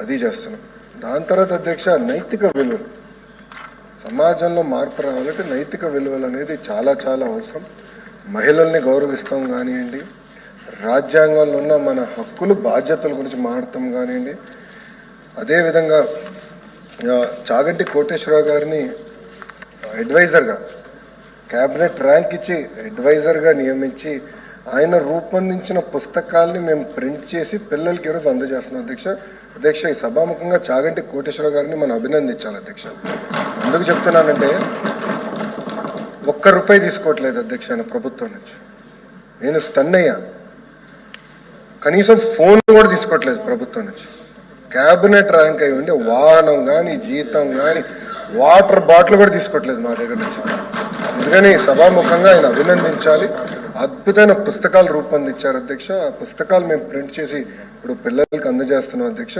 అది చేస్తున్నాం. దాని తర్వాత అధ్యక్ష నైతిక విలువలు సమాజంలో మార్పు రావాలంటే నైతిక విలువలు అనేది చాలా చాలా అవసరం. మహిళల్ని గౌరవిస్తాం కానివ్వండి రాజ్యాంగంలో ఉన్న మన హక్కులు బాధ్యతల గురించి మాడతాం కానివ్వండి. అదేవిధంగా చాగంటి కోటేశ్వరరావు గారిని అడ్వైజర్గా క్యాబినెట్ ర్యాంక్ ఇచ్చి అడ్వైజర్గా నియమించి ఆయన రూపొందించిన పుస్తకాల్ని మేము ప్రింట్ చేసి పిల్లలకి ఈరోజు అందజేస్తున్నాం. అధ్యక్ష అధ్యక్ష ఈ సభాముఖంగా చాగంటి కోటేశ్వర గారిని మనం అభినందించాలి అధ్యక్ష. ఎందుకు చెప్తున్నానంటే ఒక్క రూపాయి తీసుకోవట్లేదు అధ్యక్ష ఆయన ప్రభుత్వం నుంచి. నేను స్టన్ అయ్యా. కనీసం ఫోన్ కూడా తీసుకోవట్లేదు ప్రభుత్వం నుంచి. క్యాబినెట్ ర్యాంక్ అయి ఉండి వాహనం కానీ జీతం కానీ వాటర్ బాటిల్ కూడా తీసుకోవట్లేదు మా దగ్గర నుంచి. అందుకని సభాముఖంగా ఆయన అభినందించాలి. అద్భుతమైన పుస్తకాలు రూపొందించారు అధ్యక్ష. ఆ పుస్తకాలు మేము ప్రింట్ చేసి ఇప్పుడు పిల్లలకి అందజేస్తున్నాం అధ్యక్ష.